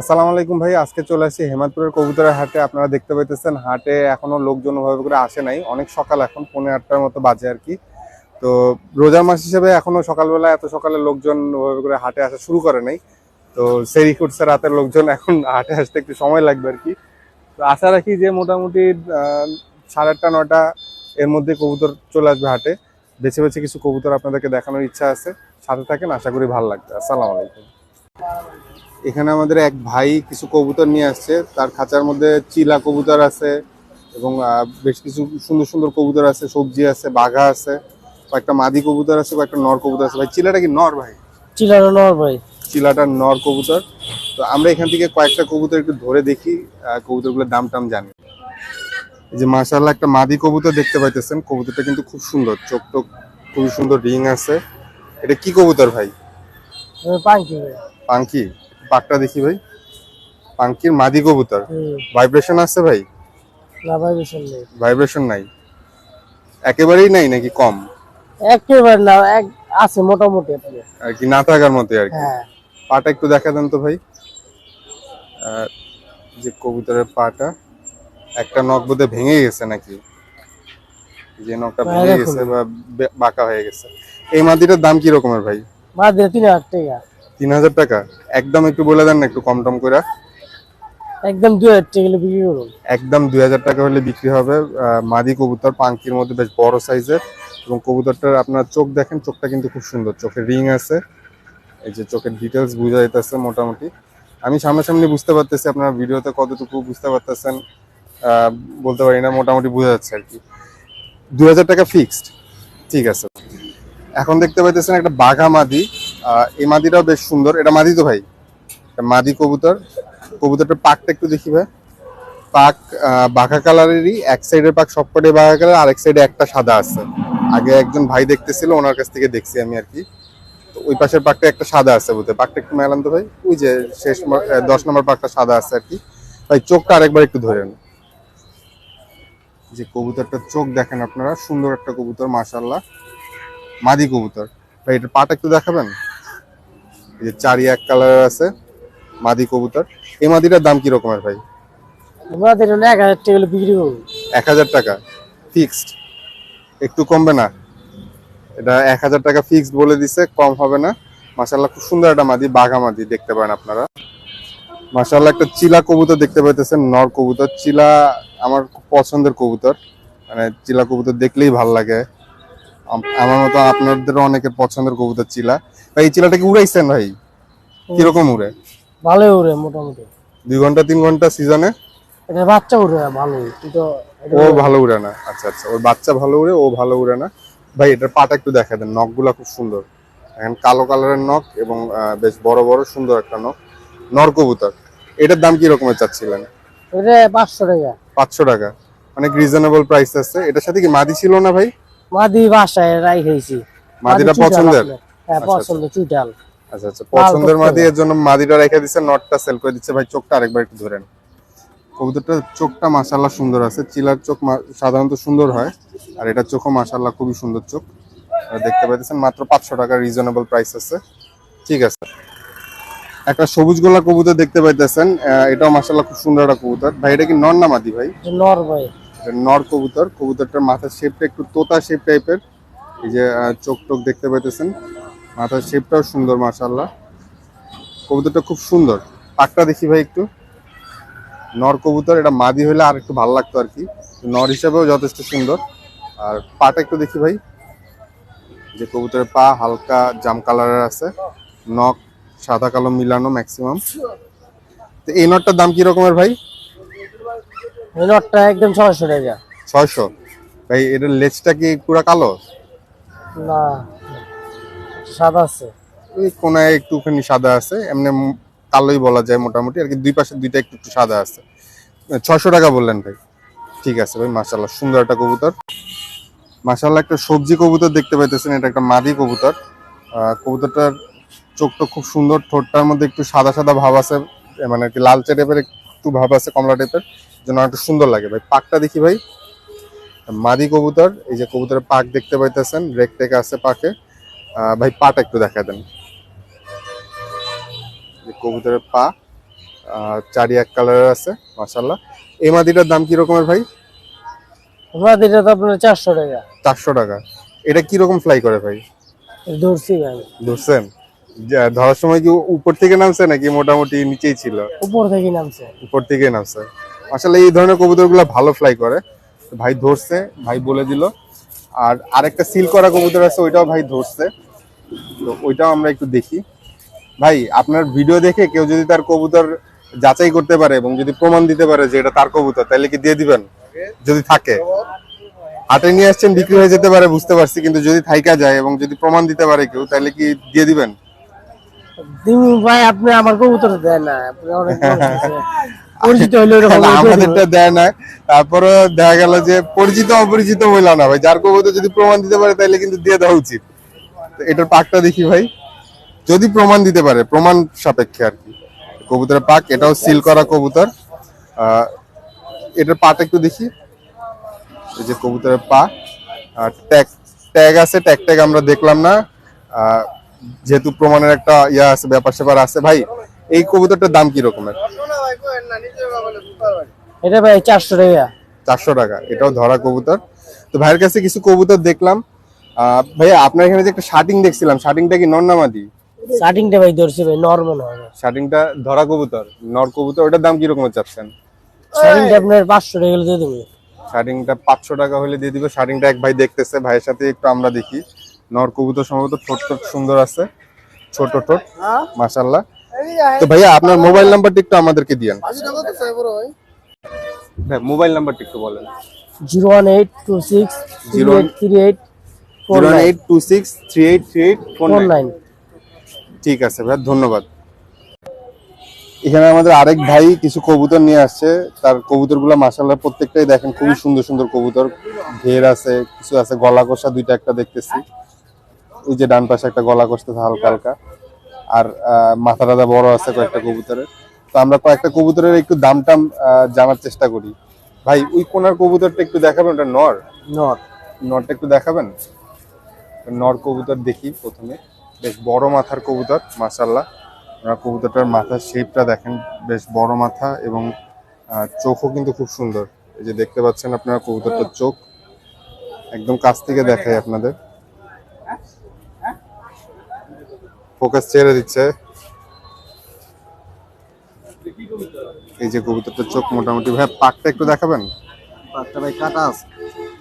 আসসালামু আলাইকুম ভাই, আজকে চলে আসি হেমাদপুরের কবুতরের হাটে। আপনারা দেখতে পাইতেছেন, হাটে এখনও লোকজন ওভাবে করে আসে নাই। অনেক সকাল এখন, পৌনে আটটার মতো বাজে আর কি। তো রোজার মাস হিসেবে এখনও সকালবেলা এত সকালে লোকজন ওভাবে করে হাটে আসা শুরু করে নাই। তো সেরি করছে রাতের লোকজন এখন হাটে আসতে একটু সময় লাগবে আর কি। তো আশা রাখি যে মোটামুটি সাড়ে আটটা নটা এর মধ্যে কবুতর চলে আসবে হাটে। বেছে বেছে কিছু কবুতর আপনাদেরকে দেখানোর ইচ্ছা আছে। সাথে থাকেন, আশা করি ভালো লাগবে। আসসালামু আলাইকুম। এখানে আমাদের এক ভাই কিছু কবুতর নিয়ে আসছে। তার খাঁচার মধ্যে চিলা কবুতর আছে এবং বেশ কিছু সুন্দর সুন্দর কবুতর আছে সবজি আছে বাঘা আছে কয়েকটা মাদি কবুতর আছে কয়েকটা নর কবুতর আছে। ভাই চিলাটা কি নর ভাই? চিলাটা নর ভাই। চিলাটা নর কবুতর। তো আমরা এখান থেকে কয়েকটা কবুতর একটু ধরে দেখি কবুতরগুলোর দাম টাম জানি। এই যে মাশাআল্লাহ একটা মাদি কবুতর দেখতে পাইতেছেন। কবুতরটা কিন্তু খুব সুন্দর চোখ টোক খুবই সুন্দর রিং আছে। এটা কি কবুতর ভাই? পাঙ্কি ভাই। পাঙ্কি? পাকটা দেখি ভাই। পাঙ্কির মাদি কবুতর। ভাইব্রেশন আছে ভাই? না ভাই বেশি নেই। ভাইব্রেশন নাই। একেবারেই নাই নাকি কম? একেবারে না এক আছে মোটামুটি আপনি আর কি না থাকার মতো আর কি। হ্যাঁ। পাটা একটু দেখা দেন তো ভাই। যে কবুতরের পাটা একটা নখ বোধহয় ভেঙে গেছে নাকি? যে নখটা ভেঙে গেছে বা বাঁকা হয়ে গেছে। এই মাদিটার দাম কি রকমের ভাই? দিয়ে তিন হাজার টাকা। তিন হাজার টাকা? একদম একটু বলে দেন না একটু কম টম করে একদম দুই হাজার টাকা হলে বিক্রি করুন। একদম দুই হাজার টাকা হলে বিক্রি হবে। মাদি কবুতর পাঙ্কির মধ্যে বেশ বড় সাইজের। এবং কবুতরটার আপনার চোখ দেখেন চোখটা কিন্তু খুব সুন্দর। চোখে রিং আছে। এই যে চোখের ডিটেলস বোঝা যাইতেছে মোটামুটি। আমি সামনাসামনি বুঝতে পারতেছি আপনার ভিডিওতে কতটুকু বুঝতে পারতেছেন। বলতে পারি না মোটামুটি বোঝা যাচ্ছে আর কি। দুই হাজার টাকা ফিক্সড ঠিক আছে। এখন দেখতে পাইতেছেন একটা বাঘা মাদি। এই মাদিটাও বেশ সুন্দর। এটা মাদি তো ভাই মাদি কবুতর। কবুতরটার পাকটা একটু দেখি ভাই। পাক বাঘা কালারেরই, এক সাইডের পাক সবকটাই বাঘা কালার, আরেক সাইডে একটা সাদা আছে। আগে একজন ভাই দেখতেছিল, ওনার কাছ থেকে দেখছি আমি আর কি। ওই পাশের পাকটা একটা সাদা আছে বুঝতে পাকটা একটু মেলান তো ভাই। ওই যে শেষ দশ নম্বর পাকটা সাদা আছে আর কি। ভাই, চোখটা আরেকবার একটু ধরেন যে কবুতরটার চোখ দেখেন আপনারা, সুন্দর একটা কবুতর মাশাল্লাহ মাদি কবুতর। ভাই, এটার পাটা একটু দেখাবেন? এই যে চারি এক কালারের আছে মাদি কবুতর। এই মাদিটার দাম কি রকমের ভাই? আমাদের হলে এক হাজার টাকা হলে বিক্রি করুন এক হাজার টাকা ফিক্সড একটু কমবে না। এটা এক হাজার টাকা ফিক্সড বলে দিছে কম হবে না। মাসাল্লাহ খুব সুন্দর একটা মাদি বাঘা মাদি দেখতে পারেন আপনারা। মাসাল্লাহ একটা চিলা কবুতর দেখতে পাইতেছেন নর কবুতর। চিলা আমার খুব পছন্দের কবুতর। মানে চিলা কবুতর দেখলেই ভালো লাগে। আমার মতো আপনাদেরও অনেকের পছন্দের কবুতর চিলা। ভাই এই চিলাটা কি উড়াইছেন ভাই? কীরকম উড়ে? ভালো উড়ে মোটামুটি। দুই ঘণ্টা তিন ঘণ্টা সিজনে? এটা বাচ্চা উড়ে কিন্তু ও ভালো উড়ে না। আচ্ছা আচ্ছা ওর বাচ্চা ভালো উড়ে ও ভালো উড়ে না। ভাই এটার পাটা একটু দেখা দেন নখগুলা খুব সুন্দর। এখন কালো কালারের নখ এবং বেশ বড় বড় সুন্দর একটা নখ। নর কবুতর। এটার দাম কি রকমের চাচ্ছিলেন? এটা পাঁচশো টাকা। পাঁচশো টাকা। অনেক রিজনেবল প্রাইস আছে। এটার সাথে কি মাদি ছিল না ভাই? মাদি বাসায় রাই খাইছি মাদিটা পছন্দের? হ্যাঁ আচ্ছা, পছন্দ চুইটাল। আচ্ছা আচ্ছা। পছন্দের মাদি এর জন্য মাদিটা রেখে দিচ্ছে নটটা সেল করে দিচ্ছে। ভাই চোখটা আরেকবার একটু ধরেন। কবুতরটার চোখটা মাশাল্লাহ সুন্দর আছে। চিলার চোখ সাধারণত সুন্দর হয়। আর এটার চোখও মাশাল্লাহ খুবই সুন্দর চোখ। আর দেখতে পাইতেছেন মাত্র পাঁচশো টাকা রিজনেবল প্রাইস আছে। ঠিক আছে। একটা সবুজ গোলা কবুতর দেখতে পাইতেছেন। এটাও মাশাল্লাহ খুব সুন্দর একটা কবুতর। ভাই এটা কি নর না মাদি ভাই? নর ভাই। এটা নর কবুতর। কবুতরটার মাথার শেপটা একটু তোতা শেপ টাইপের এই যে চোখ টোক দেখতে পাইতেছেন। মাথার শেপটাও সুন্দর মাশাল্লাহ কবুতরটা খুব সুন্দর। পাকটা দেখি ভাই একটু। নর কবুতর, এটা মাদি হলে আর একটু ভালো লাগতো আর কি। নর হিসাবেও যথেষ্ট সুন্দর। আর পাটা একটু দেখি ভাই। যে কবুতরের পা হালকা জাম কালারের আছে। নখ সাদা কালো মিলানো ম্যাক্সিমাম তো এই নটটার দাম কি রকমের ভাই? এই নটটা একদম ছয়শো টাকা। ছয়শো? ভাই এটার লেজটা কি পুরা কালো? না সাদা আছে। ওই কোনায় একটুখানি সাদা আছে এমনি কালোই বলা যায় মোটামুটি আর কি দুই পাশে দুইটা একটু একটু সাদা আছে। ছশো টাকা বললেন ভাই। ঠিক আছে ভাই মাশাল্লাহ সুন্দর একটা কবুতর। মাশাল্লাহ একটা সবজি কবুতর দেখতে পাইতেছেন এটা একটা মাদি কবুতর। কবুতরটার চোখটা খুব সুন্দর ঠোঁটটার মধ্যে একটু সাদা সাদা ভাব আছে মানে কি লালচে টাইপের একটু ভাব আছে কমলা টাইপের। জন্য একটু সুন্দর লাগে। ভাই পাকটা দেখি ভাই। মাদি কবুতর এই যে কবুতরের পাক দেখতে পাইতেছেন রেক টেক আছে পাকে। ভাই পাটা একটু দেখা দেন। কবুতরের পা চারি এক কালারের আছে মাশাল্লাহ এই মাদিটার দাম কি রকমের ভাই? মাদিটা তো আপনার চারশো টাকা। চারশো টাকা। এটা কি রকম ফ্লাই করে ভাই? ধরছি ভাই। ধরছেন? ধরার সময় কি উপর থেকে নামছে নাকি মোটামুটি নিচেই ছিল? উপর থেকে নামছে। উপর থেকে নামছে। আসলে এই ধরনের কবুতরগুলো ভালো ফ্লাই করে। ভাই ধরছে ভাই বলে দিল। আর আরেকটা সিল করা কবুতর আছে ওইটাও ভাই ধরছে। তো ওইটাও আমরা একটু দেখি। ভাই আপনার ভিডিও দেখে কেউ যদি তার কবুতর যাচাই করতে পারে এবং যদি প্রমাণ দিতে পারে যে এটা তার কবুতর তাহলে কি দিয়ে দিবেন? যদি থাকে। হাটে নিয়ে আসছেন বিক্রি হয়ে যেতে পারে বুঝতে পারছি। কিন্তু যদি থাইকা যায় এবং যদি প্রমাণ দিতে পারে কেউ তাহলে কি দিয়ে দিবেন? ভাই আপনি আমার কবুতর দেন না। পরিচিত। আমাদেরটা দেয় না তারপরে দেখা গেল যে পরিচিত অপরিচিত হইল না ভাই। যার কবুতর যদি প্রমাণ দিতে পারে তাহলে কিন্তু দিয়ে দেওয়া উচিত। এটার পাকটা দেখি ভাই। যদি প্রমাণ দিতে পারে প্রমাণ সাপেক্ষে আর কি। কবুতরের পাক এটাও সিল করা কবুতর। এটার পাটা একটু দেখি। এই যে কবুতরের পা। আর ট্যাগ ট্যাগ আছে ট্যাগ ট্যাগ আমরা দেখলাম না। আহ, যেহেতু প্রমাণের একটা ইয়া আছে ব্যাপার স্যাপার আছে। ভাই এই কবুতরটার দাম কি রকমের এটা ভাই চারশো টাকা। চারশো টাকা এটাও ধরা কবুতর। তো ভাইয়ের কাছে কিছু কবুতর দেখলাম। ভাইয়া আপনার এখানে যে একটা শার্টিং দেখছিলাম শার্টিংটা কি নন্নামাদি স্টার্টিংটা ভাই ধরছি ভাই নর্মাল হবে শার্টিংটা ধরা কবুতর নর কবুতর ওটার দাম কি রকম চাচ্ছেন? স্টার্টিংটা আপনার পাঁচশো টাকা হলে দিয়ে দেবো। শার্টিংটা পাঁচশো টাকা হলে দিয়ে দিবে শার্টিংটা এক ভাই দেখতেছে ভাইয়ের সাথে একটু আমরা দেখি। নর কবুতর সম্ভবত ঠোঁট ঠোঁট সুন্দর আছে ছোট ঠোঁট মাশাল্লাহ তো ভাইয়া আপনার মোবাইল নাম্বারটি একটু আমাদেরকে দিয়েন। ভাই। মোবাইল নাম্বারটা একটু বলেন। Zero one eight two six zero eight three eight four zero eight two six three eight three eight four nine. Nine ঠিক আছে ভাই ধন্যবাদ। এখানে আমাদের আরেক ভাই কিছু কবুতর নিয়ে আসছে। তার কবুতরগুলো মাসাল্লাহ প্রত্যেকটাই দেখেন খুবই সুন্দর সুন্দর কবুতর। ঘের আছে কিছু আছে গলা কষা দুইটা একটা দেখতেছি। ওই যে ডান পাশে একটা গলা কষতেছে হালকা হালকা। আর মাথা টাথা বড় আছে কয়েকটা কবুতরের। তো আমরা কয়েকটা কবুতরের একটু দাম টাম জানার চেষ্টা করি। ভাই ওই কোনার কবুতরটা একটু দেখাবেন ওটা নর? নর। নরটা একটু দেখাবেন? নর কবুতর দেখি প্রথমে। বেশ বড় মাথার কবুতর মাসাল্লাহ আপনারা কবুতরটার মাথার শেপটা দেখেন বেশ বড় মাথা এবং চোখও কিন্তু খুব সুন্দর। এই যে দেখতে পাচ্ছেন আপনারা কবুতরটার চোখ। একদম কাছ থেকে দেখাই আপনাদের। ফোকাস ছেড়ে দিচ্ছে। এই যে কবুতরটার চোখ মোটামুটি ভাই পাকটা একটু দেখাবেন? পাকটা ভাই কাটা আছে।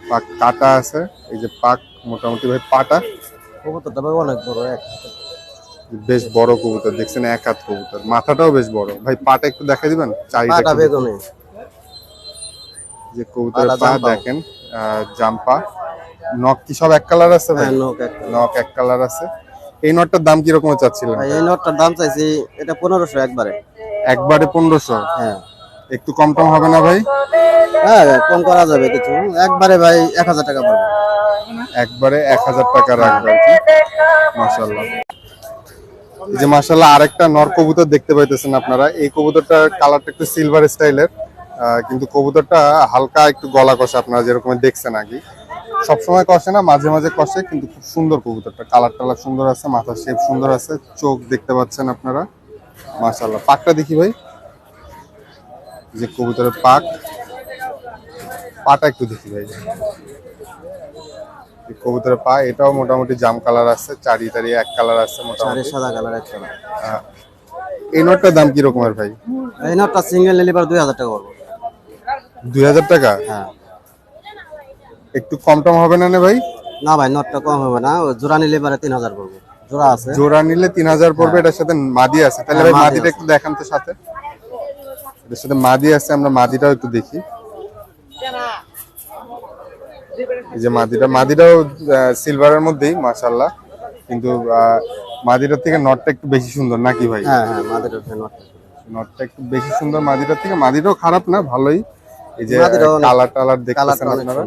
পাক কাটা আছে। এই যে পাক মোটামুটি ভাই পাটা। কবুতরটা ভাই অনেক বড় এক বেশ বড় কবুতর দেখছেন এক হাত কবুতর। মাথাটাও বেশ বড়। ভাই পাটা একটু দেখা দিবেন? চারিটা পাটা বেগুনি। যে কবুতরের পাটা পা দেখেন জাম্পা। নখ কি সব এক কালার আছে ভাই? হ্যাঁ নখ এক কালার আছে। এই নটটার দাম কীরকম চাচ্ছিলেন? ভাই এই নোটটার দাম চাইছি এটা পনেরোশো একবারে। একবারে পনেরোশো হ্যাঁ। একটু কম টম হবে না ভাই? হ্যাঁ কম করা যাবে কিছু। একবারে ভাই এক হাজার টাকা পড়বে। একবারে এক হাজার টাকা রাখবে মাসাল্লাহ এই যে মাসাল্লাহ আরেকটা নর কবুতর দেখতে পাইতেছেন আপনারা। এই কবুতরটার কালারটা একটু সিলভার স্টাইলের কিন্তু কবুতরটা হালকা একটু গলা কষা আপনারা যেরকম দেখছেন আগে। সবসময় কষে না মাঝে মাঝে কষে কিন্তু খুব সুন্দর কবুতরটা। কালার টালার সুন্দর আছে মাথার শেপ সুন্দর আছে চোখ দেখতে পাচ্ছেন আপনারা। মাশাল্লাহ পাকটা দেখি ভাই। যে কবুতরের পাক। পাটা একটু দেখি ভাই। কবুতরের পা এটাও মোটামুটি জাম কালার আছে চারি তারি এক কালার আছে মোটামুটি। সাদা কালার একটা আহ, এই নোটটার দাম কি রকমের ভাই? এই নোটটা সিঙ্গেল নিলে পর দুই হাজার টাকা পড়বে দুই হাজার টাকা? হ্যাঁ। একটু কম টম হবে না ভাই? না ভাই নোটটা কম হবে না। জোড়া নিলে পরে তিন হাজার পড়বে। জোড়া আছে। জোড়া নিলে তিন হাজার পড়বে এটার সাথে মাদি আছে। তাহলে হ্যাঁ, ভাই মাদি মাদিটা। একটু দেখান তো সাথে। এটার সাথে মাদি আছে আমরা মাদিটাও একটু দেখি। এই যে মাদিটা মাদিটাও সিলভারের মধ্যেই মাশাল্লাহ কিন্তু মাদিটার থেকে নটটা একটু বেশি সুন্দর নাকি ভাই? হ্যাঁ হ্যাঁ ওঠে নোটটা নটটা একটু বেশি সুন্দর মাদিটার থেকে মাদিটাও খারাপ না ভালোই। এই যে কালার টালার দেখতেছেন আপনারা?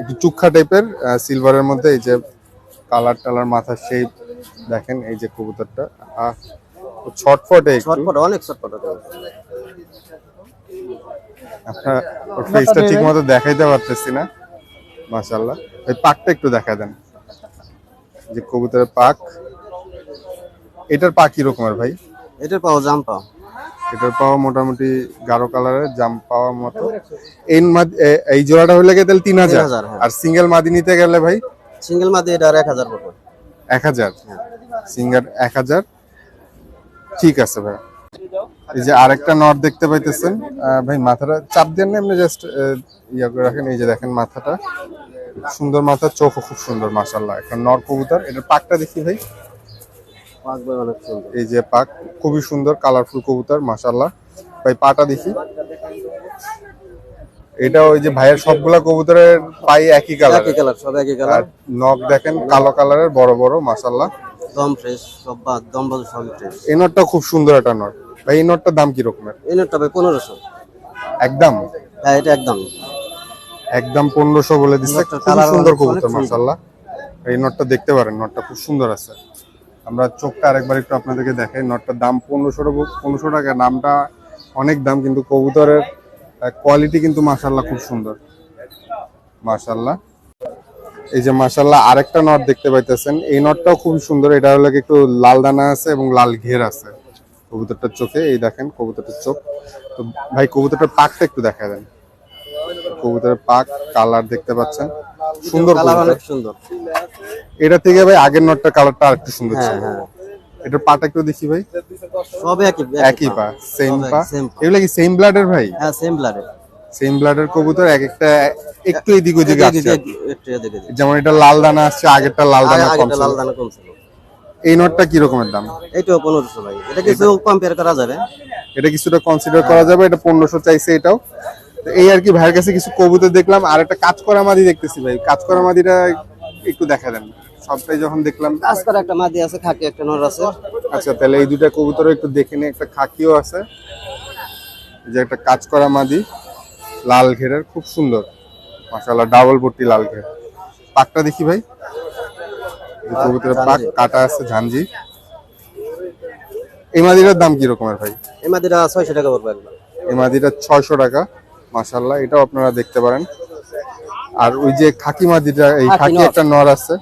একটু চুক্ষা টাইপের সিলভারের মধ্যে এই যে কালার টালার মাথার শেপ দেখেন এই যে কবুতরটা। ছটফটে ছটপট অনেক ছটপট ওঠে। আপনার ওর ফেসটা ঠিক মতো দেখাইতে পারতেছি না। মাশাল্লাহ ওই পাকটা একটু দেখা দেন। যে কবুতরের পাক। এটার পাক কি রকমের ভাই? এটার পাও জাম পাও এটার পাওয়া মোটামুটি গাঢ় কালারের জাম পাওয়া মতো। এই এই জোড়াটা হলে তাহলে তিন হাজার। 3000, হ্যাঁ। আর সিঙ্গেল মাদি নিতে গেলে ভাই? সিঙ্গেল মাদি এটা এক হাজার পড়বে। এক হাজার? সিঙ্গার এক হাজার? ঠিক আছে ভাই। এই যে আরেকটা নট দেখতে পাইতেছেন। ভাই মাথাটা চাপ দেন না এমনি জাস্ট ইয়া করে রাখেন। এই যে দেখেন মাথাটা। সুন্দর মাথা চোখও খুব সুন্দর মাশাল্লাহ একটা নর কবুতর। এটার পাকটা দেখি ভাই পাঁচ বই অনেক সুন্দর এই যে পাক খুবই সুন্দর কালারফুল কবুতর মাশাল্লাহ ভাই পাটা দেখি। এটা ওই যে ভাইয়ের সবগুলা কবুতরের পাই একই কালার একই কালার সব একই কালার নখ দেখেন কালো কালারের বড় বড় মাশাল্লাহ দম ফ্রেশ সব বা দম বাজু সব ফ্রেশ এই নটটা খুব সুন্দর একটা নট। ভাই এই নটটার দাম কি রকমের? এই নোটটা ভাই পনেরোশো। একদম? হ্যাঁ এটা একদম। একদম পনেরোশো বলে দিচ্ছে। নটটার খুবই colour সুন্দর কবুতর। মাশাল্লাহ এই নটটা দেখতে পারেন নটটা খুব সুন্দর আছে। আমরা চোখটা আরেকবার একটু আপনাদেরকে দেখাই। নটটার দাম পনেরোশো পনেরোশো টাকা। নামটা অনেক দাম কিন্তু কবুতরের কোয়ালিটি কিন্তু মাশাল্লাহ খুব সুন্দর। মাশাল্লাহ এই যে মাশাল্লাহ আরেকটা নট দেখতে পাইতেছেন। এই নটটাও খুব সুন্দর। এটা হলো কি একটু লাল দানা আছে এবং লাল ঘের আছে কবুতরটার চোখে। এই দেখেন কবুতরটার চোখ। তো ভাই কবুতরটার পাকটা একটু দেখা দেন। কবুতরের পাক কালার দেখতে পাচ্ছেন। সুন্দর সুন্দর। এটা থেকে ভাই আগের নটটার কালারটা আরেকটু সুন্দর হ্যাঁ ছিল। হ্যাঁ। এটার পাটা একটু দেখি ভাই। সব একই একই পা সেম পা। এগুলা কি সেম ব্লাডের ভাই? হ্যাঁ সেম ব্লাডের সেম ব্লাডের কবুতর এক একটা একটু এদিক ওদিক আছে দিই। যেমন এটা লাল দানা আসছে আগেরটা লাল দানা কম আগেরটা লাল দানা কম ছিল। এই নটটা কি রকমের দাম? এইটাও পনেরোশো ভাই। এটা কিছু কম্পেয়ার করা যাবে। এটা কিছুটা কনসিডার করা যাবে এটা পনেরোশো চাইছে এটাও। এই আর কি ভাইয়ের কাছে কিছু কবুতর দেখলাম আর একটা কাজ করা মাদি দেখতেছি ভাই। কাজ করা মাদিটা একটু দেখা দেন। সবটাই যখন দেখলাম কাজ একটা মাদি আছে খাকি একটা নর আছে। আচ্ছা তাহলে এই দুটা কবুতর একটু দেখে নিই। একটা খাকিও আছে। যে একটা কাজ করা মাদি। লাল ঘেরের খুব সুন্দর। মাশাআল্লাহ ডাবল পট্টি লাল ঘের। পাকটা দেখি ভাই। কবুতরের পাক কাটা আছে ঝাঞ্জি এই মাদিটার দাম কি রকমের ভাই? এই মাদিটা ছয়শো টাকা পড়বে এই মাদিটা ছয়শো টাকা। মাশাল্লাহ এটাও আপনারা দেখতে পারেন। আর ওই যে খাকি মাদিটা এই খাকি খাকি একটা নর আছে।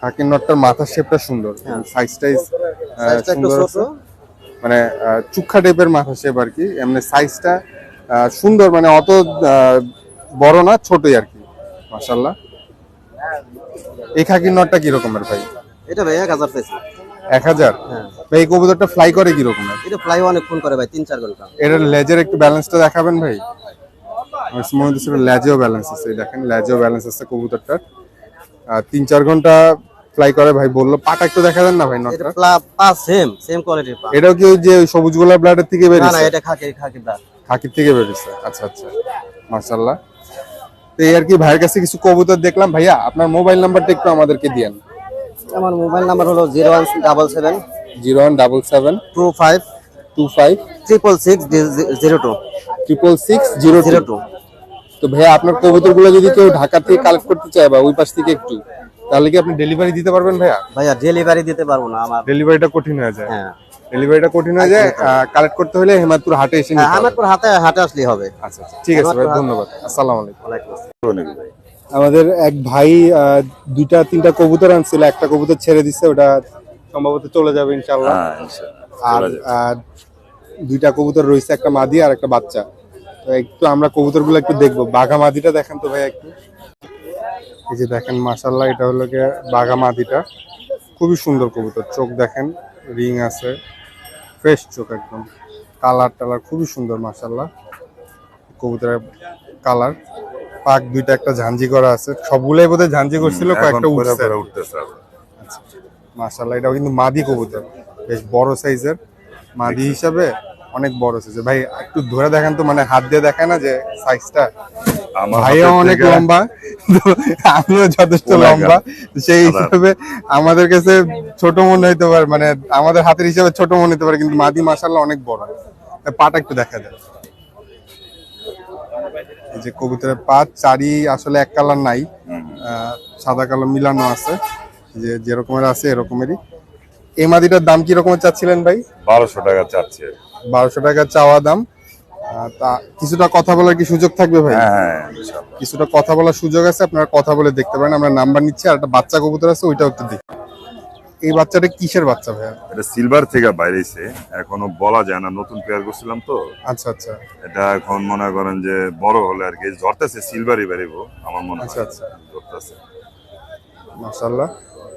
খাকির নরটার মাথার শেপটা সুন্দর। সাইজটাই সাইজটা একটু সুন্দর মানে চুক্ষা টাইপের মাথা শেপ আর কি। এমনি সাইজটা সুন্দর। মানে অত বড় না ছোটই আর কি। মাশাল্লাহ এই খাকির নরটা কি রকমের ভাই? এটা ভাই এক হাজার পেয়েছি। এক হাজার? হ্যাঁ। ভাই এই কবুতরটা ফ্লাই করে কি রকমের এটা ফ্লাই অনেক ফোন করে ভাই তিন চার ঘণ্টা। এটার লেজের একটু ব্যালেন্সটা দেখাবেন ভাই? মনে হচ্ছে লেজেও ব্যালেন্স আছে। দেখেন লেজেও ব্যালেন্স আছে কবুতরটার। আর তিন চার ঘণ্টা ফ্লাই করে ভাই বলল পাটা একটু দেখা দেন না ভাই নটটা? পা সেম সেম কোয়ালিটির পা এটাও কি যে সবুজ গোলাপ ব্লাডের থেকে না না বেরিয়েছে? এটা খাকি খাকি ব্লাড খাকির থেকে বেরিয়েছে। আচ্ছা আচ্ছা মার্শাল্লাহ তো এই আর কি ভাইয়ের কাছে কিছু কবুতর দেখলাম। ভাইয়া আপনার মোবাইল নাম্বারটা একটু আমাদেরকে দিয়েন। আমার মোবাইল নাম্বার হলো zero one double seven zero one double seven two five two five triple six zero two triple six zero zero zero two তো ভাইয়া আপনার কবুতরগুলো যদি কেউ ঢাকা থেকে কালেক্ট করতে চায় বা ওই পাশ থেকে একটু তাহলে কি আপনি ডেলিভারি দিতে পারবেন ভাইয়া? ভাইয়া ডেলিভারি দিতে পারব না আমার। ডেলিভারিটা কঠিন হয়ে যায়। হ্যাঁ। ডেলিভারিটা কঠিন হয়ে যায় কালেক্ট করতে হলে হেমাদপুর হাটে এসে হ্যাঁ নিতে হবে। আমার পুরো হাতে হাতে আসলেই হবে। আচ্ছা আচ্ছা ঠিক আছে ভাই ধন্যবাদ। আসসালামু আলাইকুম। ওয়ালাইকুম আসসালাম। আমাদের এক ভাই আহ, দুইটা তিনটা কবুতর আনছিল একটা কবুতর ছেড়ে দিচ্ছে ওটা সম্ভবত চলে যাবে ইনশাল্লাহ আর আর দুইটা কবুতর রয়েছে একটা মাদি আর একটা বাচ্চা। তো একটু আমরা কবুতরগুলো একটু দেখব। বাঘা মাদিটা দেখেন তো ভাই একটু। এই যে দেখেন মাশাল্লাহ এটা হলো গিয়ে বাঘা মাদিটা। খুবই সুন্দর কবুতর চোখ দেখেন রিং আছে ফ্রেশ চোখ একদম। কালার টালার খুবই সুন্দর মাশাল্লাহ কবুতরের কালার। পাক দুইটা একটা ঝাঞ্জি করা আছে। সবগুলাই বোধহয় ঝাঞ্জি করছিল কয়েকটা উঠছে মাশাল্লাহ এটাও কিন্তু মাদি কবুতর বেশ বড় সাইজের। মাদি হিসাবে অনেক বড় সাইজের ভাই একটু ধরে দেখেন তো মানে হাত দিয়ে দেখে না যে সাইজটা ভাইও অনেক লম্বা আমিও যথেষ্ট. লম্বা। সেই হিসাবে আমাদের কাছে ছোট মনে হইতে পারে মানে আমাদের হাতের হিসাবে ছোট মনে হতে পারে কিন্তু মাদি মাশাল্লাহ অনেক বড়। পাটা একটু দেখা যায় এই যে কবুতরের পা চারি আসলে এক কালার নাই আহ, সাদা কালো মিলানো আছে যে যেরকমের আছে এরকমেরই। এই মাদিটার দাম কি রকমের চাচ্ছিলেন ভাই? বারোশো টাকা চাচ্ছে। বারোশো টাকা চাওয়া দাম। তা কিছুটা কথা বলার কি সুযোগ থাকবে ভাই? হ্যাঁ হ্যাঁ কিছুটা কথা বলার সুযোগ আছে আপনারা কথা বলে দেখতে পারেন। আমরা নাম্বার নিচ্ছি আর একটা বাচ্চা কবুতর আছে ওইটাও একটু দেখি। এই বাচ্চাটা কিসের বাচ্চা ভাইয়া এটা সিলভার থেকে বাইরেছে। এখনও বলা যায় না নতুন পেয়ার করছিলাম তো। আচ্ছা আচ্ছা। এটা এখন মনে করেন যে বড় হলে আর কি ধরতেছে সিলভারই বেরিব আমার মনে আচ্ছা, হয়। আচ্ছা। ধরতেছে। মাশাল্লাহ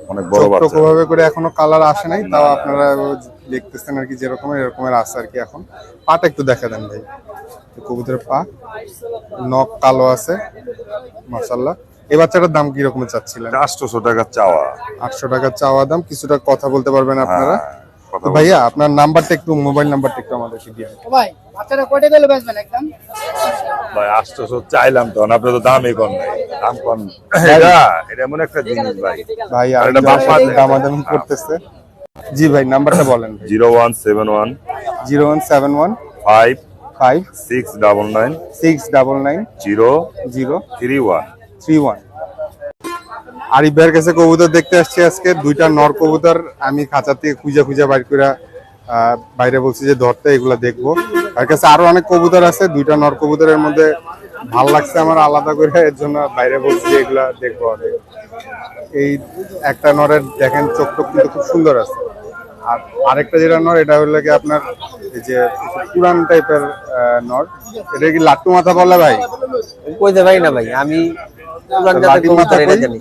অনেক বড় বাচ্চা। ভাবে করে এখনও কালার আসে নাই তাও আপনারা দেখতেছেন আর কি যেরকমের এরকমের আছে আর কি এখন। পাটা একটু দেখা দেন ভাই। কবুতরের পা। নখ কালো আছে মাশাল্লাহ এই বাচ্চাটার দাম কি রকমের চাচ্ছিলেন আটশোশো টাকা চাওয়া। আটশো টাকা চাওয়া দাম কিছুটা কথা বলতে পারবেন আপনারা। হ্যাঁ, বল- ভাইয়া আপনার নাম্বারটা একটু মোবাইল নাম্বারটা একটু আমাদেরকে দিয়ে ভাই বাচ্চাটা কয়টা গেলে বেচবেন একদম? ভাই আটশোশো চাইলাম তো আপনি তো দামই কম নাই। দাম কম। এটা এটা এমন একটা জিনিস ভাই। ভাই আর এটা বাপ মা দেয়। করতেছে। জি ভাই নাম্বারটা বলেন। ভাই zero one seven one zero one seven one five five six double nine six double nine zero zero three one. Three one. Arif ভাইয়ের কাছে কবুতর দেখতে আসছি আজকে। দুইটা নর কবুতর আমি খাঁচা থেকে খুঁজে খুঁজে বাইর করে বাইরে বলছি যে ধরতে এগুলা দেখব। আর কাছে আরও অনেক কবুতর আছে। দুইটা নর কবুতরের মধ্যে ভালো লাগছে আমার আলাদা করে এর জন্য বাইরে বলছি এগুলা দেখব আগে এই একটা নরের দেখেন চোখ টোক কিন্তু খুব সুন্দর আছে। আর আরেকটা যেটা নর এটা হলো কি আপনার এই যে পুরান টাইপের নর। এটা কি লাট্টু মাথা বলে ভাই? কইতে ভাই না ভাই আমি লাঠি মাথা কই? জানি।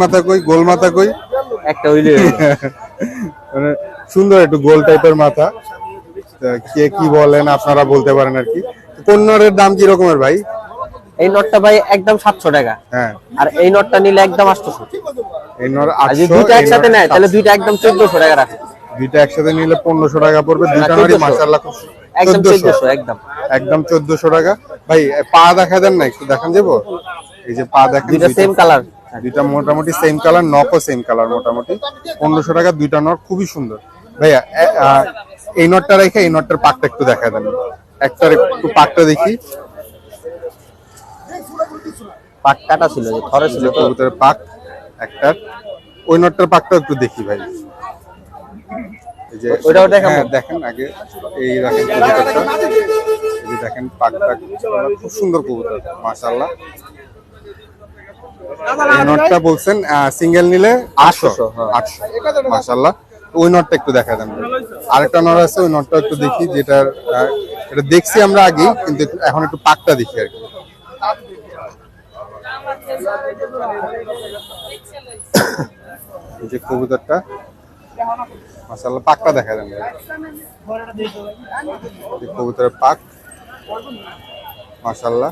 মাথা কই গোল মাথা কই? একটা হইলে মানে সুন্দর একটু গোল টাইপের মাথা। কে কি বলেন আপনারা বলতে পারেন আর কি। কোন দাম কি রকমের ভাই? এই নটটা ভাই একদম সাতশো টাকা। হ্যাঁ। আর এই নটটা নিলে একদম আটশোশো। এই নর আর যদি 800 দুইটা একসাথে নেয় তাহলে 700 দুইটা একদম চোদ্দশো টাকা রাখে। দুইটা একসাথে নিলে পনেরোশো টাকা পড়বে দুইটা না, নরই 1400 মাশাআল্লাহ খুব একদম 1400 চোদ্দশো একদম। একদম চোদ্দশো টাকা। ভাই পা দেখা দেন না একটু দেখান যাব? এই যে পা দেখেন দুইটা- সেম কালার দুইটা মোটামুটি সেম কালার নকও সেম কালার মোটামুটি। পনেরোশো টাকা দুইটা নট খুবই সুন্দর। ভাইয়া এই নটটা রেখে এই নটটার পাকটা একটু দেখা দেন। একটার একটু পাকটা দেখি। পাট কাটা ছিল যে থরে ছিল কবুতরের পাক একটার ওই নটটার পাকটা একটু দেখি ভাই। এই যে ওইটাও দেখাবো? হ্যাঁ, দেখেন আগে। এই দেখেন কবুতরটা। এই দেখেন পাকটা খুব সুন্দর কবুতর মাশাআল্লাহ। এই নটটা বলছেন সিঙ্গেল নিলে আটশো 800, হ্যাঁ। আটশো মাশাআল্লাহ। ওই নটটা একটু দেখা দেন আরেকটা নট আছে ওই নটটা একটু দেখি যেটার এটা দেখছি আমরা আগেই কিন্তু এখন একটু পাকটা দেখি আর কি। এই যে কবুতরটা মাশাআল্লাহ পাকটা দেখা। এই কবুতরের পাক মাশাআল্লাহ।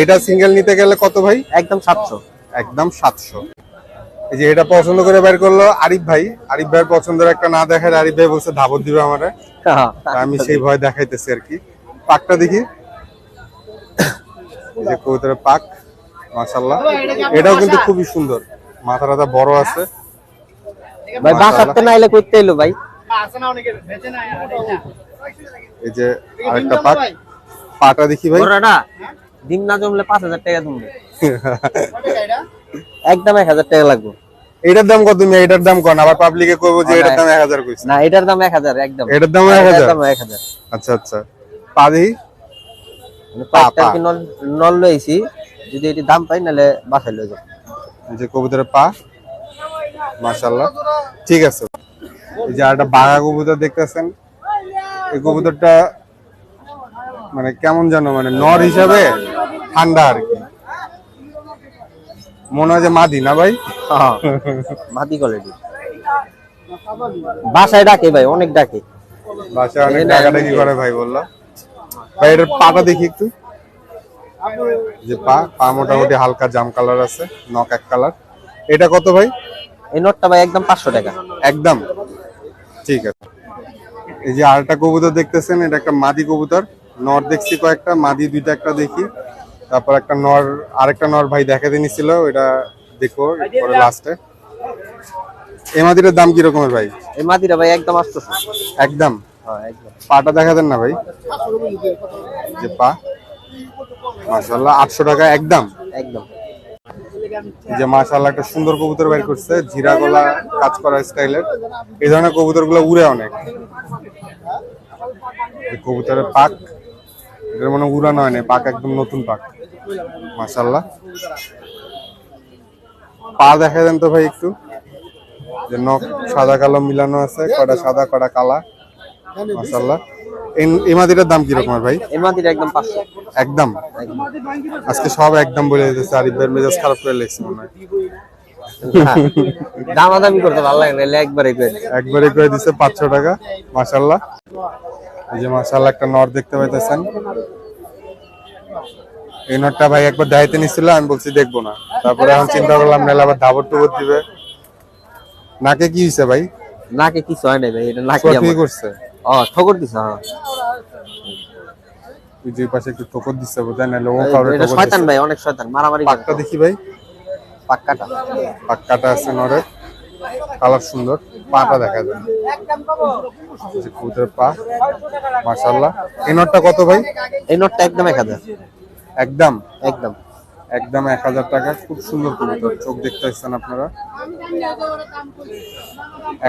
এটা সিঙ্গেল নিতে গেলে কত ভাই? একদম সাতশো। একদম সাতশো। এই যে এটা পছন্দ করে বের করল আরিফ ভাই। আরিফ ভাইয়ের পছন্দের একটা না দেখায় আরিফ ভাই বলছে ধাবত দিবে আমারে। আমি সেই ভয় দেখাইতেছি আর কি। পাকটা দেখি। এই যে কবুতরের পাক মাশাল্লাহ এটাও কিন্তু খুবই সুন্দর। মাথা টাথা বড় আছে। ভাই করতে এলো ভাই। এই যে আরেকটা পাক। পাটা দেখি ভাই। ডিম না জমলে পাঁচ হাজার টাকা জমবে। একদম এক হাজার টাকা লাগবে। এটার দাম কত তুমি এটার দাম কোন? আবার পাবলিকে কইবো যে এটার দাম এক হাজার কইছে। না এটার দাম এক হাজার একদম। এটার দাম এক এটার হাজার দাম এক হাজার। আচ্ছা আচ্ছা। পা দেখি মানে পা, কয়েকটা পা। আর কি নল নল লইছি। যদি এটি দাম পাই নাহলে বাসায় লয়ে যাব। এই যে কবুতরের পা। মাশাল্লাহ ঠিক আছে। এই যে একটা বাঘা কবুতর দেখতেছেন। এই কবুতরটা মানে কেমন জানো মানে নর হিসাবে ঠান্ডা আর কি। মনে হয় যে মাদি না ভাই? মাটি কোয়ালিটি বাসায় ডাকে ভাই অনেক ডাকে। বাসায় অনেক কি করে ভাই বলল। ভাই এটার পাটা দেখি একটু। যে পা পা মোটামুটি হালকা জাম কালার আছে নক এক কালার এটা কত ভাই? এই নোটটা ভাই একদম পাঁচশো টাকা। একদম। ঠিক আছে। এই যে আরেকটা কবুতর দেখতেছেন এটা একটা মাদি কবুতর। নর দেখছি কয়েকটা মাদি দুইটা একটা দেখি। তারপর একটা নর আরেকটা নর ভাই দেখাতে নিছিল এটা দেখো পরে লাস্টে এই মাদিটার দাম কি রকমের ভাই? এই মাটিটা ভাই একদম একদম? হ্যাঁ একদম। পাটা দেখা দেন না ভাই। যে পা। মাশাল্লাহ আটশো টাকা একদম। একদম। যে মাশাল্লাহ একটা সুন্দর কবুতর বের করছে জিরা গলা কাজ করা স্টাইলের। এই ধরনের কবুতরগুলো উড়ে অনেক। কবুতরের পাক এটার মনে হয় উড়ানো হয়নি পাক একদম নতুন পাক। মাশাল্লাহ পা দেখা দেন তো ভাই একটু। যে নখ সাদা কালো মিলানো আছে কটা সাদা কটা কালা। মাশাল্লাহ এই- এই দাম কীরকম ভাই? এই একদম পাঁচশো। একদম? আজকে সব একদম বলে দিতেছে আরিফ ভাইয়ের মেজাজ খারাপ করে লেগছে মনে হয়। হ্যাঁ। দামাদামি করতে ভালো লাগে না একবারে করে একবারে করে দিছে পাঁচশো টাকা মাশাল্লাহ এই যে একটা নর দেখতে পাইতেছেন। এই নটটা ভাই একবার দায়িত্ব নিচ্ছিল আমি বলছি দেখব না। তারপরে এখন চিন্তা করলাম নাহলে আবার দাবর টুবর দিবে। নাকে কি হয়েছে ভাই? নাকে কিছু হয় নাই ভাই এটা নাকে কি করছে? ও ঠকর দিছে হ্যাঁ। যে পাশে একটু ঠোকর দিচ্ছে বোধহয় নাহলে ও কাউরে এটা শয়তান ভাই অনেক শয়তান মারামারি করে। পাকটা দেখি ভাই। পাক্কাটা পাক্কাটা আছে নরে। কালার সুন্দর পাটা দেখা যায়। কবুতরের পা মাশাল্লাহ এই নটটা কত ভাই? এই নোটটা একদম এক হাজার। একদম একদম একদম এক হাজার টাকা। খুব সুন্দর কবুতর চোখ দেখতে পাচ্ছেন আপনারা?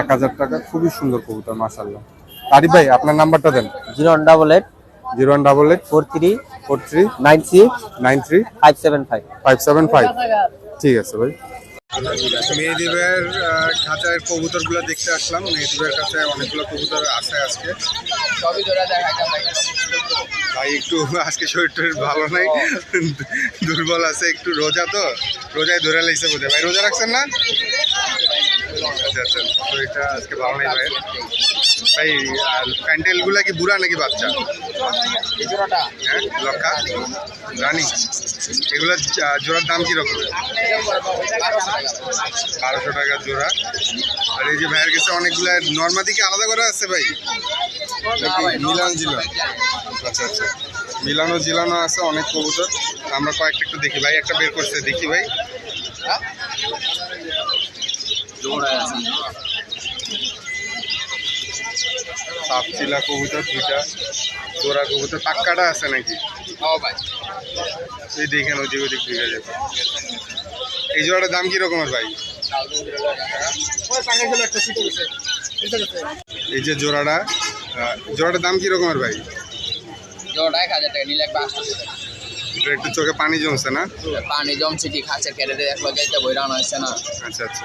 এক হাজার টাকা খুবই সুন্দর কবুতর মাসাল্লাহ আরিফ ভাই আপনার নাম্বারটা দেন। Zero one double eight zero one double eight four three four three nine six nine three five seven five. Five seven five. ঠিক আছে ভাই। মেহেদিবের খাঁচায় কবুতরগুলো দেখতে আসলাম। মেহেদিবের কাছে অনেকগুলো কবুতর আছে আজকে। ভাই একটু আজকে শরীর টরীর ভালো নাই। দুর্বল আছে একটু রোজা তো। রোজায় ধরে লাগছে বোধ ভাই রোজা রাখছেন না? আচ্ছা আচ্ছা শরীরটা আজকে ভালো নেই ভাই। ভাই প্যান্ডেলগুলা কি বুড়া নাকি বাচ্চা? হ্যাঁ লক্ষা, রানি। এগুলো জোড়ার দাম কীরকম? বারোশো টাকা জোড়া। আর এই যে ভাইয়ের কাছে অনেকগুলো নর্মাদি কি আলাদা করা আছে ভাই? মিলান জিলান? আচ্ছা আচ্ছা। মিলানো জিলানো আছে, অনেক কবুতর। আমরা কয়েকটা একটু দেখি। ভাই, একটা বের করছে, দেখি ভাই। সাপ চিলা কবুতর, দুইটা। জোড়া কবুতর পাক্কাটা আছে নাকি? এই দেখেন ওদিক ওদিক ঘুরে যাবে। এই জোড়াটার দাম কি রকমের ভাই? এই যে জোড়াটা জোড়াটার দাম কি রকমের ভাই? একটু চোখে পানি জমছে না? পানি জমছে ঠিক আছে এক হয়েছে না। আচ্ছা আচ্ছা।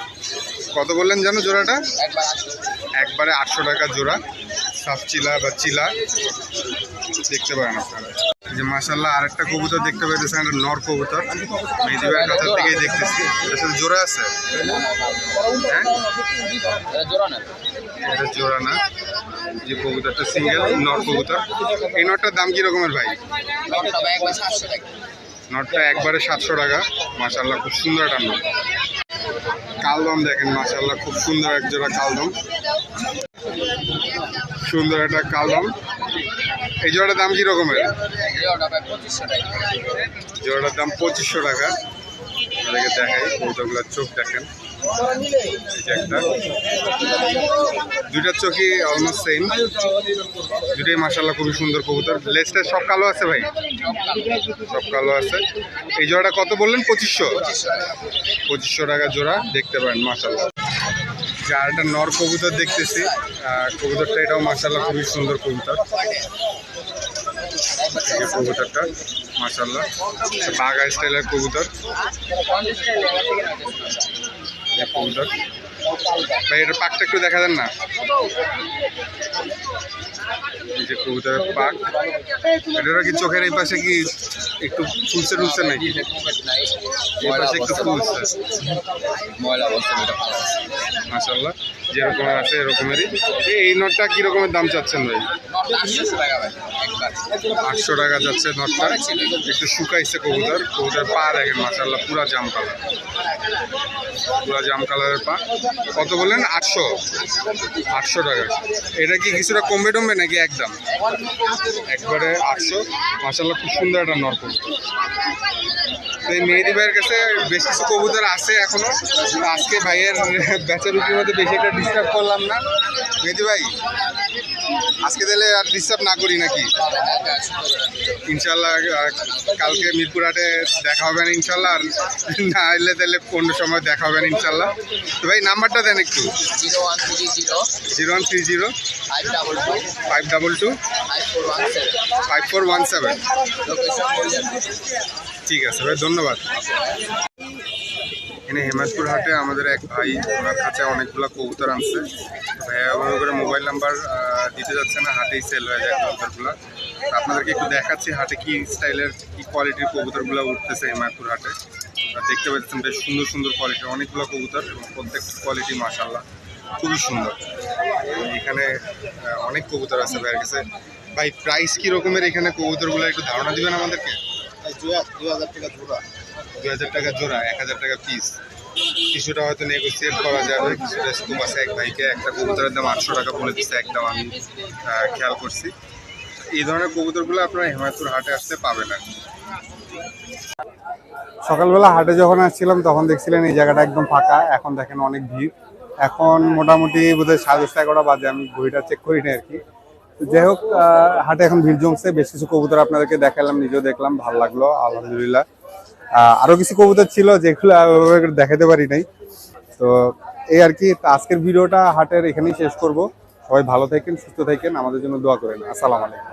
কত বললেন জানো জোড়াটা? একবার একবারে আটশো টাকা জোড়া। সাপ চিলা বা চিলা দেখতে পারেন আপনারা। যে মাসাল্লাহ আরেকটা কবুতর দেখতে পাইতেছেন একটা নর কবুতর। মেদিবার কাছার থেকেই দেখতেছি। সাথে জোড়া আছে? হ্যাঁ? এটা জোড়া না। যে কবুতরটা সিঙ্গেল নর কবুতর। এই নটটার দাম কি রকমের ভাই? নটটা একবারে সাতশো টাকা। মাসাল্লাহ খুব সুন্দর একটা নট কালদম দেখেন মাসাল্লাহ খুব সুন্দর এক জোড়া কালদম। সুন্দর একটা কালদম। এই জোড়াটার দাম কি রকমের? জোড়াটার দাম পঁচিশশো টাকা। দেখাই চোখ দেখেন। দুইটার চোখই অলমোস্ট সেম দুটোই মাসাল্লাহ খুবই সুন্দর কবুতর। লেজটা সব কালো আছে ভাই? সব কালো আছে। এই জোড়াটা কত বললেন? পঁচিশশো? পঁচিশশো টাকা জোড়া, দেখতে পারেন মাসাল্লাহ আর একটা নর কবুতর দেখতেছি কবুতরটা এটাও মাসাল্লাহ খুবই সুন্দর কবুতর। কবুতরটা মাসাল্লাহ বাঘা স্টাইলের কবুতর। এই কবুতর ভাই এটা পাকটা একটু দেখা দেন না? এই যে কবুতরের পাক এটা কি চোখের এই পাশে কি একটু ফুলছে টুলছে নাকি? এই পাশে একটু ফুলছে। ময়লা মাসাল্লাহ যেরকমের আছে। এরকমেরই। এই- এই নটটা কি রকমের দাম চাচ্ছেন ভাই? আটশো টাকা যাচ্ছে নটটা। একটু শুকাইছে কবুতর। কবুতর পা দেখেন মাসাল্লাহ পুরা জাম কালার। পুরা জাম কালারের পা। কত বললেন? আটশো। আটশো টাকা। এটা কি কিছুটা কমবে টমবে নাকি একদম? একবারে আটশো। মাসাল্লাহ খুব সুন্দর একটা নর কবুতর তো এই মেহেদি ভাইয়ের কাছে বেশ কিছু কবুতর আছে এখনও। তো আজকে ভাইয়ের বেচা বিক্রির মধ্যে বেশি একটা ডিস্টার্ব করলাম না। মেহেদি ভাই আজকে তাহলে আর ডিস্টার্ব না করি নাকি? ইনশাল্লাহ কালকে মিরপুর হাটে দেখা হবে না ইনশাল্লাহ আর না এলে তাহলে অন্য সময় দেখা হবে না ইনশাল্লাহ। তো ভাই নাম্বারটা দেন একটু। Zero one three zero. Zero one three zero. Five double two. Five double two five four one seven. Five four one seven. ঠিক আছে ভাই, ধন্যবাদ। এখানে হেমায়তপুর হাটে আমাদের এক ভাই, ওনার কাছে অনেকগুলো কবুতর আনছে। ভাইয়া করে মোবাইল নাম্বার দিতে যাচ্ছে না, হাটেই সেল হয়ে যায় কবুতরগুলো। আপনাদেরকে একটু দেখাচ্ছি হাটে কি স্টাইলের, কি কোয়ালিটির কবুতরগুলো উঠতেছে হেমায়তপুর হাটে। দেখতে পাচ্ছেন বেশ সুন্দর সুন্দর কোয়ালিটির অনেকগুলো কবুতর এবং প্রত্যেকটা কোয়ালিটি মাশাল্লাহ খুবই সুন্দর। এখানে অনেক কবুতর আছে ভাইয়ের কাছে। ভাই প্রাইস কি রকমের এখানে কবুতরগুলো, একটু ধারণা দিবেন আমাদেরকে? জোড়া। এক হাজার টাকা পিস কিছুটা হয়তো করা কিছুটা এক ভাইকে একটা দাম আটশো টাকা দিচ্ছে একদম খেয়াল করছি। এই ধরনের কবুতরগুলো হাটে আসতে পাবেন আর। সকালবেলা হাটে যখন আসছিলাম, তখন দেখছিলেন এই জায়গাটা একদম ফাঁকা, এখন দেখেন অনেক ভিড়। এখন মোটামুটি বোধহয় সাড়ে দশটা এগারোটা বাজে, আমি ঘড়িটা চেক করিনি আর কি। যাই হোক হাটে এখন ভিড় জমছে, বেশ কিছু কবুতর আপনাদেরকে দেখালাম, নিজেও দেখলাম, ভালো লাগল, আলহামদুলিল্লাহ। আরও কিছু কবুতর ছিল যেগুলো দেখাতে পারি নাই। তো এই আর কি আজকের ভিডিওটা হাটের এখানেই শেষ করব। সবাই ভালো থাকেন, সুস্থ থাকেন, আমাদের জন্য দোয়া করেন। আসসালামু আলাইকুম।